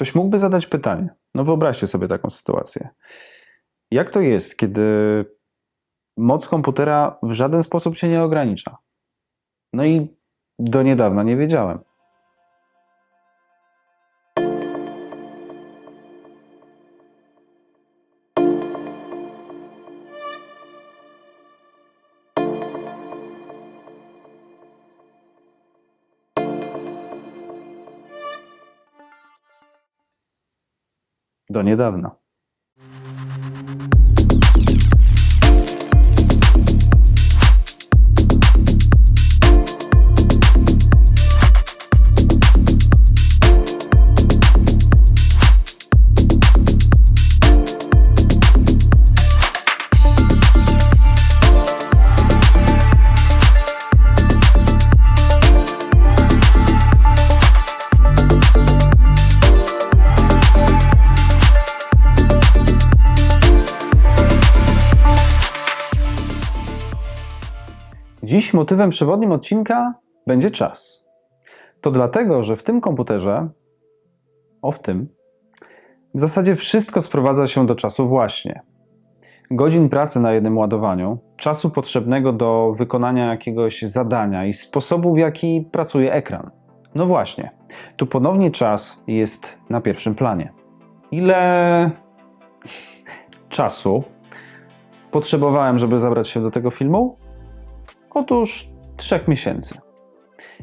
Ktoś mógłby zadać pytanie. No wyobraźcie sobie taką sytuację. Jak to jest, kiedy moc komputera w żaden sposób cię nie ogranicza? No i do niedawna nie wiedziałem. Do niedawna. Dziś motywem przewodnim odcinka będzie czas. To dlatego, że w tym komputerze, o w tym, w zasadzie wszystko sprowadza się do czasu właśnie. Godzin pracy na jednym ładowaniu, czasu potrzebnego do wykonania jakiegoś zadania i sposobu, w jaki pracuje ekran. No właśnie, tu ponownie czas jest na pierwszym planie. Ile czasu potrzebowałem, żeby zabrać się do tego filmu? Otóż trzech miesięcy.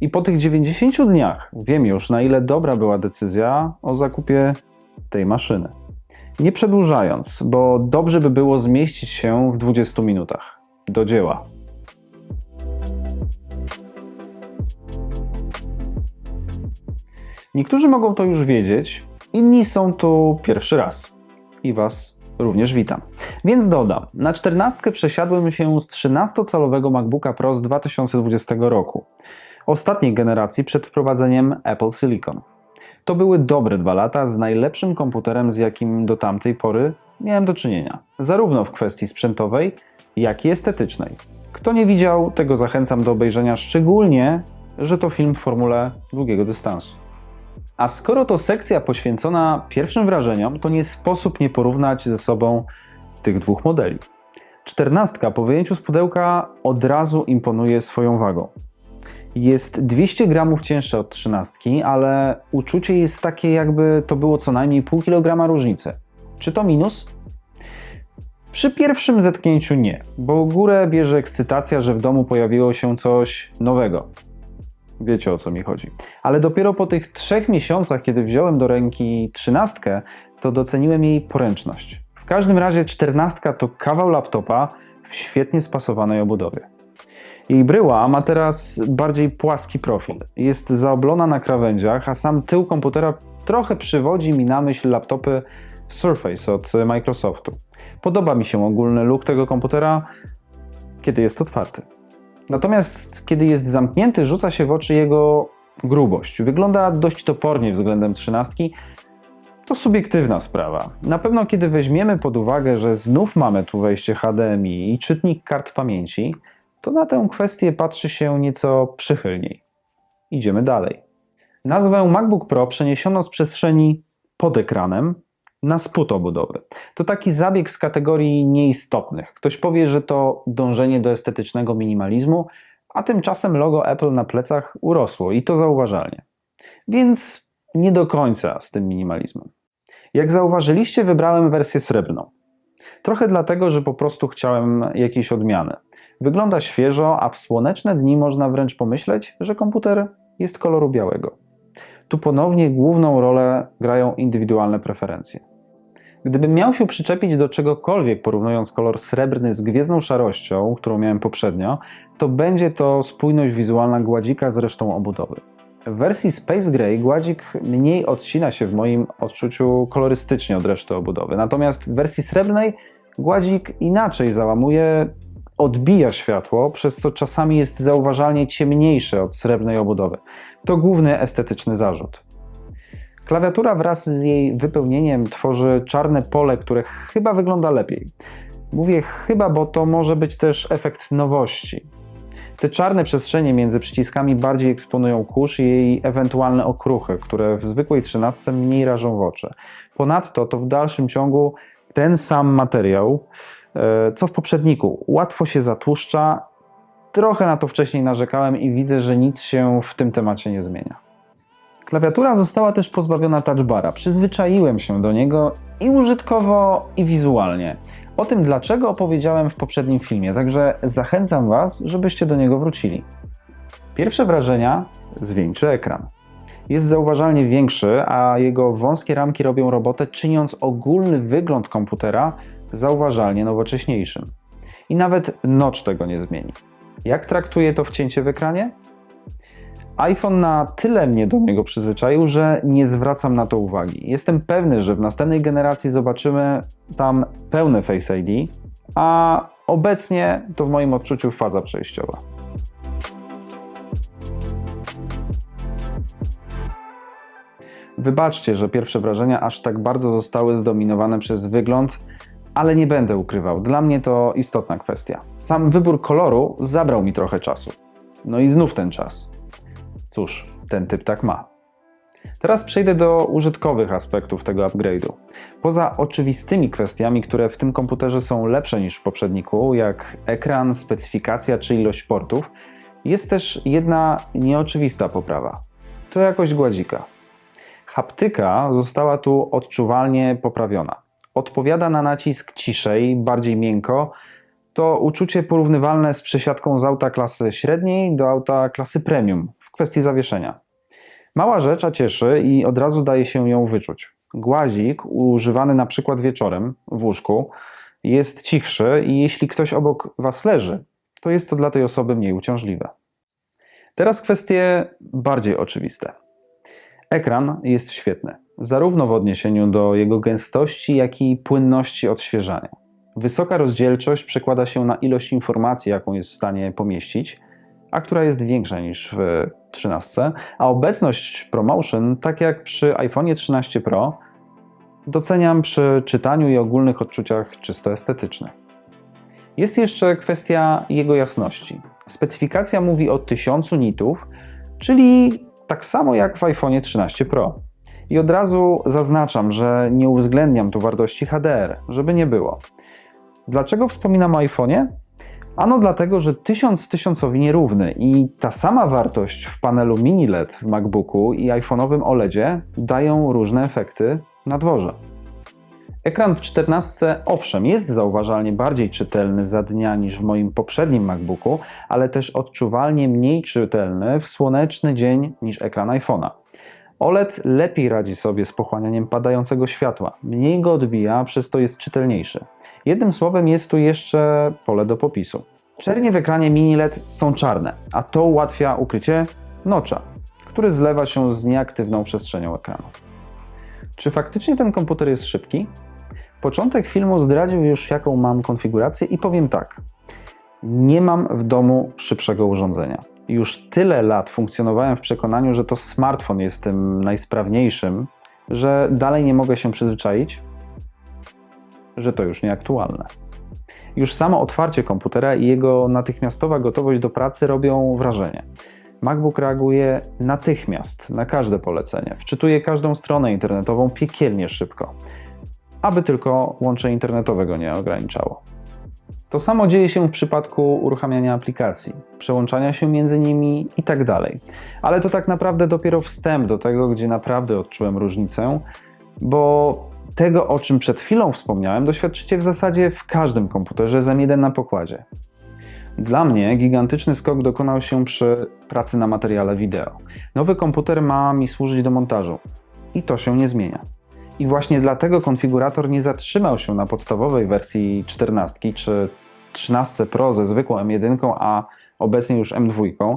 I po tych 90 dniach wiem już, na ile dobra była decyzja o zakupie tej maszyny. Nie przedłużając, bo dobrze by było zmieścić się w 20 minutach. Do dzieła. Niektórzy mogą to już wiedzieć, inni są tu pierwszy raz. I Was również witam. Więc dodam, na 14 przesiadłem się z 13-calowego MacBooka Pro z 2020 roku, ostatniej generacji przed wprowadzeniem Apple Silicon. To były dobre dwa lata z najlepszym komputerem, z jakim do tamtej pory miałem do czynienia, zarówno w kwestii sprzętowej, jak i estetycznej. Kto nie widział, tego zachęcam do obejrzenia, szczególnie, że to film w formule długiego dystansu. A skoro to sekcja poświęcona pierwszym wrażeniom, to nie sposób nie porównać ze sobą tych dwóch modeli. Czternastka po wyjęciu z pudełka od razu imponuje swoją wagą. Jest 200 gramów cięższa od trzynastki, ale uczucie jest takie, jakby to było co najmniej pół kilograma różnicy. Czy to minus? Przy pierwszym zetknięciu nie, bo górę bierze ekscytacja, że w domu pojawiło się coś nowego. Wiecie o co mi chodzi. Ale dopiero po tych trzech miesiącach, kiedy wziąłem do ręki trzynastkę, to doceniłem jej poręczność. W każdym razie czternastka to kawał laptopa w świetnie spasowanej obudowie. Jej bryła ma teraz bardziej płaski profil. Jest zaoblona na krawędziach, a sam tył komputera trochę przywodzi mi na myśl laptopy Surface od Microsoftu. Podoba mi się ogólny look tego komputera, kiedy jest otwarty. Natomiast kiedy jest zamknięty, rzuca się w oczy jego grubość. Wygląda dość topornie względem trzynastki. To subiektywna sprawa. Na pewno kiedy weźmiemy pod uwagę, że znów mamy tu wejście HDMI i czytnik kart pamięci, to na tę kwestię patrzy się nieco przychylniej. Idziemy dalej. Nazwę MacBook Pro przeniesiono z przestrzeni pod ekranem na spód obudowy. To taki zabieg z kategorii nieistotnych. Ktoś powie, że to dążenie do estetycznego minimalizmu, a tymczasem logo Apple na plecach urosło i to zauważalnie. Więc nie do końca z tym minimalizmem. Jak zauważyliście, wybrałem wersję srebrną. Trochę dlatego, że po prostu chciałem jakiejś odmiany. Wygląda świeżo, a w słoneczne dni można wręcz pomyśleć, że komputer jest koloru białego. Tu ponownie główną rolę grają indywidualne preferencje. Gdybym miał się przyczepić do czegokolwiek, porównując kolor srebrny z gwiezdną szarością, którą miałem poprzednio, to będzie to spójność wizualna gładzika z resztą obudowy. W wersji Space Gray gładzik mniej odcina się w moim odczuciu kolorystycznie od reszty obudowy, natomiast w wersji srebrnej gładzik inaczej załamuje, odbija światło, przez co czasami jest zauważalnie ciemniejsze od srebrnej obudowy. To główny estetyczny zarzut. Klawiatura wraz z jej wypełnieniem tworzy czarne pole, które chyba wygląda lepiej. Mówię chyba, bo to może być też efekt nowości. Te czarne przestrzenie między przyciskami bardziej eksponują kurz i jej ewentualne okruchy, które w zwykłej 13 mniej rażą w oczy. Ponadto to w dalszym ciągu ten sam materiał, e, co w poprzedniku. Łatwo się zatłuszcza. Trochę na to wcześniej narzekałem i widzę, że nic się w tym temacie nie zmienia. Klawiatura została też pozbawiona touchbara. Przyzwyczaiłem się do niego i użytkowo, i wizualnie. O tym dlaczego opowiedziałem w poprzednim filmie, także zachęcam Was, żebyście do niego wrócili. Pierwsze wrażenia zwieńczy ekran. Jest zauważalnie większy, a jego wąskie ramki robią robotę, czyniąc ogólny wygląd komputera zauważalnie nowocześniejszym. I nawet notch tego nie zmieni. Jak traktuje to wcięcie w ekranie? iPhone na tyle mnie do niego przyzwyczaił, że nie zwracam na to uwagi. Jestem pewny, że w następnej generacji zobaczymy tam pełne Face ID, a obecnie to w moim odczuciu faza przejściowa. Wybaczcie, że pierwsze wrażenia aż tak bardzo zostały zdominowane przez wygląd, ale nie będę ukrywał. Dla mnie to istotna kwestia. Sam wybór koloru zabrał mi trochę czasu. No i znów ten czas. Cóż, ten typ tak ma. Teraz przejdę do użytkowych aspektów tego upgrade'u. Poza oczywistymi kwestiami, które w tym komputerze są lepsze niż w poprzedniku, jak ekran, specyfikacja czy ilość portów, jest też jedna nieoczywista poprawa. To jakość gładzika. Haptyka została tu odczuwalnie poprawiona. Odpowiada na nacisk ciszej, bardziej miękko. To uczucie porównywalne z przesiadką z auta klasy średniej do auta klasy premium kwestii zawieszenia. Mała rzecz, a cieszy i od razu daje się ją wyczuć. Głazik, używany na przykład wieczorem w łóżku, jest cichszy i jeśli ktoś obok Was leży, to jest to dla tej osoby mniej uciążliwe. Teraz kwestie bardziej oczywiste. Ekran jest świetny, zarówno w odniesieniu do jego gęstości, jak i płynności odświeżania. Wysoka rozdzielczość przekłada się na ilość informacji, jaką jest w stanie pomieścić, a która jest większa niż w 13, a obecność ProMotion, tak jak przy iPhone 13 Pro, doceniam przy czytaniu i ogólnych odczuciach czysto estetycznych. Jest jeszcze kwestia jego jasności. Specyfikacja mówi o 1000 nitów, czyli tak samo jak w iPhone 13 Pro. I od razu zaznaczam, że nie uwzględniam tu wartości HDR, żeby nie było. Dlaczego wspominam o iPhone'ie? Ano dlatego, że 1000 tysiącowi nierówny i ta sama wartość w panelu mini LED w MacBooku i iPhone'owym OLEDzie dają różne efekty na dworze. Ekran w 14 owszem jest zauważalnie bardziej czytelny za dnia niż w moim poprzednim MacBooku, ale też odczuwalnie mniej czytelny w słoneczny dzień niż ekran iPhone'a. OLED lepiej radzi sobie z pochłanianiem padającego światła, mniej go odbija, przez to jest czytelniejszy. Jednym słowem jest tu jeszcze pole do popisu. Czernie w ekranie mini LED są czarne, a to ułatwia ukrycie nocza, który zlewa się z nieaktywną przestrzenią ekranu. Czy faktycznie ten komputer jest szybki? Początek filmu zdradził już jaką mam konfigurację i powiem tak. Nie mam w domu szybszego urządzenia. Już tyle lat funkcjonowałem w przekonaniu, że to smartfon jest tym najsprawniejszym, że dalej nie mogę się przyzwyczaić, że to już nieaktualne. Już samo otwarcie komputera i jego natychmiastowa gotowość do pracy robią wrażenie. MacBook reaguje natychmiast na każde polecenie, wczytuje każdą stronę internetową piekielnie szybko, aby tylko łącze internetowego nie ograniczało. To samo dzieje się w przypadku uruchamiania aplikacji, przełączania się między nimi itd. Tak Ale to tak naprawdę dopiero wstęp do tego, gdzie naprawdę odczułem różnicę, bo tego, o czym przed chwilą wspomniałem, doświadczycie w zasadzie w każdym komputerze z M1 na pokładzie. Dla mnie gigantyczny skok dokonał się przy pracy na materiale wideo. Nowy komputer ma mi służyć do montażu i to się nie zmienia. I właśnie dlatego konfigurator nie zatrzymał się na podstawowej wersji 14 czy 13 Pro ze zwykłą M1, a obecnie już M2,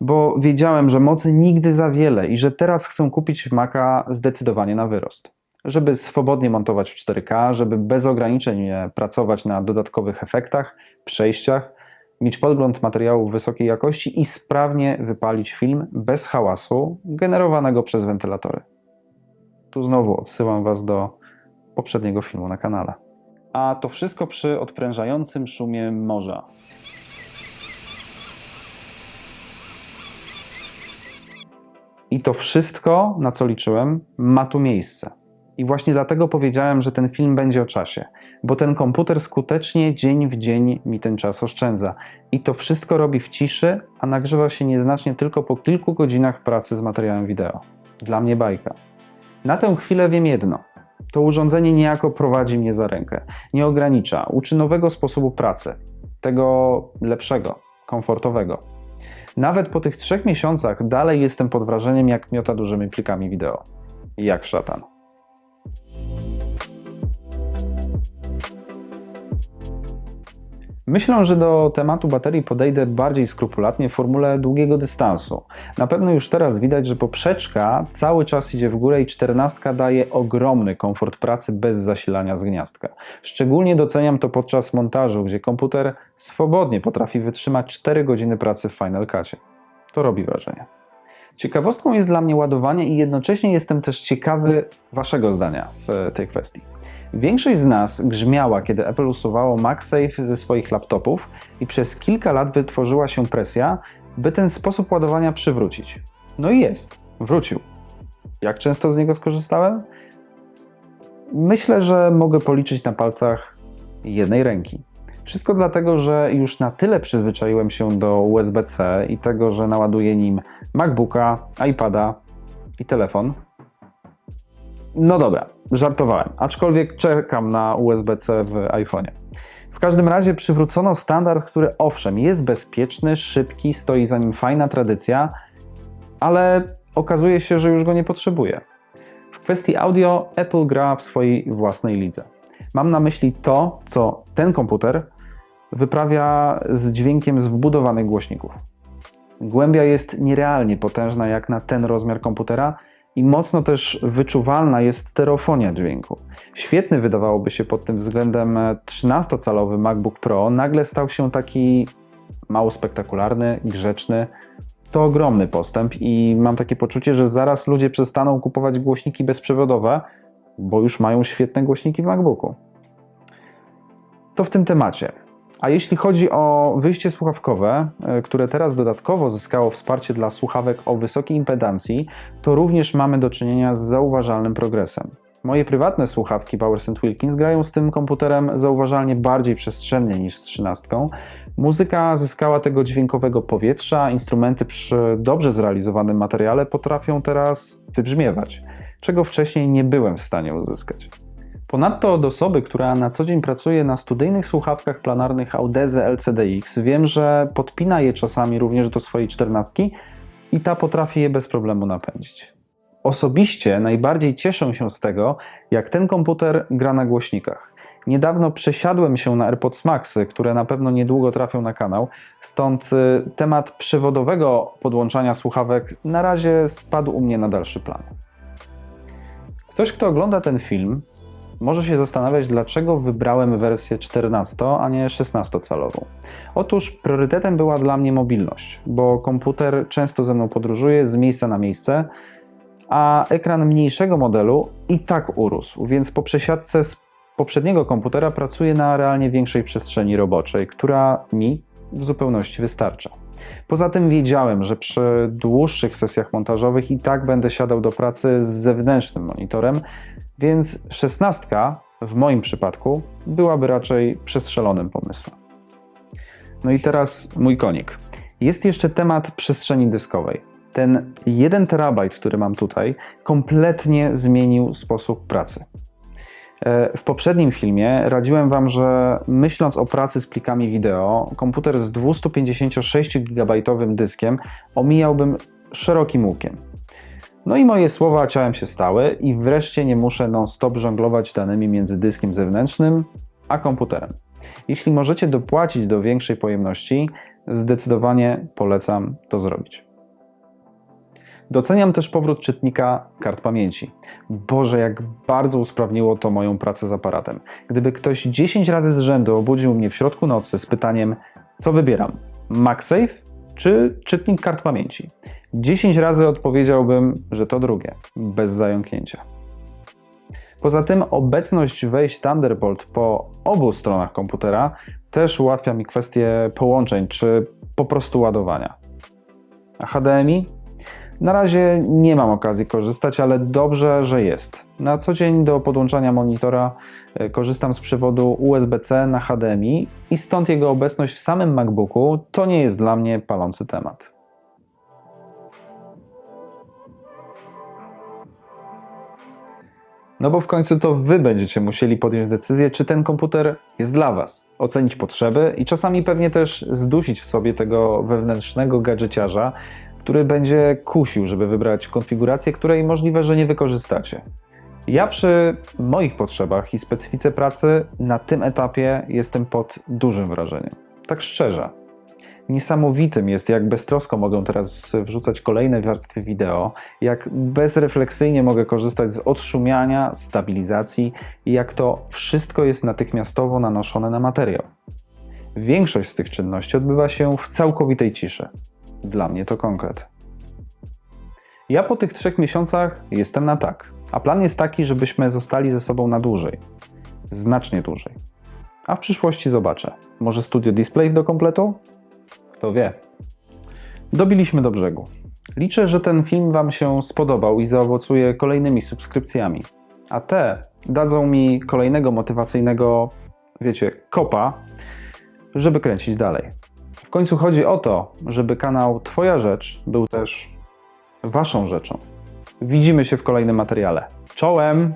bo wiedziałem, że mocy nigdy za wiele i że teraz chcę kupić Maca zdecydowanie na wyrost żeby swobodnie montować w 4K, żeby bez ograniczeń pracować na dodatkowych efektach, przejściach, mieć podgląd materiałów wysokiej jakości i sprawnie wypalić film bez hałasu generowanego przez wentylatory. Tu znowu odsyłam Was do poprzedniego filmu na kanale. A to wszystko przy odprężającym szumie morza. I to wszystko, na co liczyłem, ma tu miejsce. I właśnie dlatego powiedziałem, że ten film będzie o czasie, bo ten komputer skutecznie dzień w dzień mi ten czas oszczędza. I to wszystko robi w ciszy, a nagrzewa się nieznacznie tylko po kilku godzinach pracy z materiałem wideo. Dla mnie bajka. Na tę chwilę wiem jedno. To urządzenie niejako prowadzi mnie za rękę, nie ogranicza, uczy nowego sposobu pracy, tego lepszego, komfortowego. Nawet po tych trzech miesiącach dalej jestem pod wrażeniem, jak miota dużymi plikami wideo. Jak szatan. Myślę, że do tematu baterii podejdę bardziej skrupulatnie w formule długiego dystansu. Na pewno już teraz widać, że poprzeczka cały czas idzie w górę i czternastka daje ogromny komfort pracy bez zasilania z gniazdka. Szczególnie doceniam to podczas montażu, gdzie komputer swobodnie potrafi wytrzymać 4 godziny pracy w Final Cutie. To robi wrażenie. Ciekawostką jest dla mnie ładowanie i jednocześnie jestem też ciekawy Waszego zdania w tej kwestii. Większość z nas grzmiała, kiedy Apple usuwało MagSafe ze swoich laptopów i przez kilka lat wytworzyła się presja, by ten sposób ładowania przywrócić. No i jest, wrócił. Jak często z niego skorzystałem? Myślę, że mogę policzyć na palcach jednej ręki. Wszystko dlatego, że już na tyle przyzwyczaiłem się do USB-C i tego, że naładuję nim MacBooka, iPada i telefon. No dobra, żartowałem, aczkolwiek czekam na USB-C w iPhone'ie. W każdym razie przywrócono standard, który owszem jest bezpieczny, szybki, stoi za nim fajna tradycja, ale okazuje się, że już go nie potrzebuje. W kwestii audio Apple gra w swojej własnej lidze. Mam na myśli to, co ten komputer wyprawia z dźwiękiem z wbudowanych głośników. Głębia jest nierealnie potężna jak na ten rozmiar komputera i mocno też wyczuwalna jest stereofonia dźwięku. Świetny wydawałoby się pod tym względem 13-calowy MacBook Pro nagle stał się taki mało spektakularny, grzeczny. To ogromny postęp i mam takie poczucie, że zaraz ludzie przestaną kupować głośniki bezprzewodowe, bo już mają świetne głośniki w MacBooku. To w tym temacie. A jeśli chodzi o wyjście słuchawkowe, e, które teraz dodatkowo zyskało wsparcie dla słuchawek o wysokiej impedancji, to również mamy do czynienia z zauważalnym progresem. Moje prywatne słuchawki Bowers Wilkins grają z tym komputerem zauważalnie bardziej przestrzennie niż z 13. Muzyka zyskała tego dźwiękowego powietrza, instrumenty przy dobrze zrealizowanym materiale potrafią teraz wybrzmiewać, czego wcześniej nie byłem w stanie uzyskać. Ponadto od osoby, która na co dzień pracuje na studyjnych słuchawkach planarnych Audeze LCDX, wiem, że podpina je czasami również do swojej czternastki i ta potrafi je bez problemu napędzić. Osobiście najbardziej cieszę się z tego, jak ten komputer gra na głośnikach. Niedawno przesiadłem się na AirPods Maxy, które na pewno niedługo trafią na kanał, stąd y, temat przewodowego podłączania słuchawek na razie spadł u mnie na dalszy plan. Ktoś, kto ogląda ten film, może się zastanawiać, dlaczego wybrałem wersję 14, a nie 16-calową. Otóż priorytetem była dla mnie mobilność, bo komputer często ze mną podróżuje z miejsca na miejsce, a ekran mniejszego modelu i tak urósł, więc po przesiadce z poprzedniego komputera pracuję na realnie większej przestrzeni roboczej, która mi w zupełności wystarcza. Poza tym wiedziałem, że przy dłuższych sesjach montażowych i tak będę siadał do pracy z zewnętrznym monitorem, więc szesnastka w moim przypadku byłaby raczej przestrzelonym pomysłem. No i teraz mój konik. Jest jeszcze temat przestrzeni dyskowej. Ten 1 terabajt, który mam tutaj, kompletnie zmienił sposób pracy. E, w poprzednim filmie radziłem Wam, że myśląc o pracy z plikami wideo, komputer z 256 GB dyskiem omijałbym szerokim łukiem. No i moje słowa ciałem się stały i wreszcie nie muszę non-stop żonglować danymi między dyskiem zewnętrznym a komputerem. Jeśli możecie dopłacić do większej pojemności, zdecydowanie polecam to zrobić. Doceniam też powrót czytnika kart pamięci. Boże, jak bardzo usprawniło to moją pracę z aparatem. Gdyby ktoś 10 razy z rzędu obudził mnie w środku nocy z pytaniem, co wybieram: MagSafe czy czytnik kart pamięci? 10 razy odpowiedziałbym, że to drugie, bez zająknięcia. Poza tym obecność wejść Thunderbolt po obu stronach komputera też ułatwia mi kwestię połączeń czy po prostu ładowania. A HDMI? Na razie nie mam okazji korzystać, ale dobrze, że jest. Na co dzień do podłączania monitora e, korzystam z przewodu USB-C na HDMI i stąd jego obecność w samym MacBooku to nie jest dla mnie palący temat. No bo w końcu to Wy będziecie musieli podjąć decyzję, czy ten komputer jest dla Was. Ocenić potrzeby i czasami pewnie też zdusić w sobie tego wewnętrznego gadżeciarza, który będzie kusił, żeby wybrać konfigurację, której możliwe, że nie wykorzystacie. Ja przy moich potrzebach i specyfice pracy na tym etapie jestem pod dużym wrażeniem. Tak szczerze. Niesamowitym jest, jak beztrosko mogę teraz wrzucać kolejne warstwy wideo, jak bezrefleksyjnie mogę korzystać z odszumiania, stabilizacji i jak to wszystko jest natychmiastowo nanoszone na materiał. Większość z tych czynności odbywa się w całkowitej ciszy. Dla mnie to konkret. Ja po tych trzech miesiącach jestem na tak, a plan jest taki, żebyśmy zostali ze sobą na dłużej. Znacznie dłużej. A w przyszłości zobaczę. Może studio display do kompletu? Kto wie. Dobiliśmy do brzegu. Liczę, że ten film Wam się spodobał i zaowocuje kolejnymi subskrypcjami. A te dadzą mi kolejnego motywacyjnego, wiecie, kopa, żeby kręcić dalej. Końcu chodzi o to, żeby kanał Twoja Rzecz był też Waszą rzeczą. Widzimy się w kolejnym materiale. Czołem!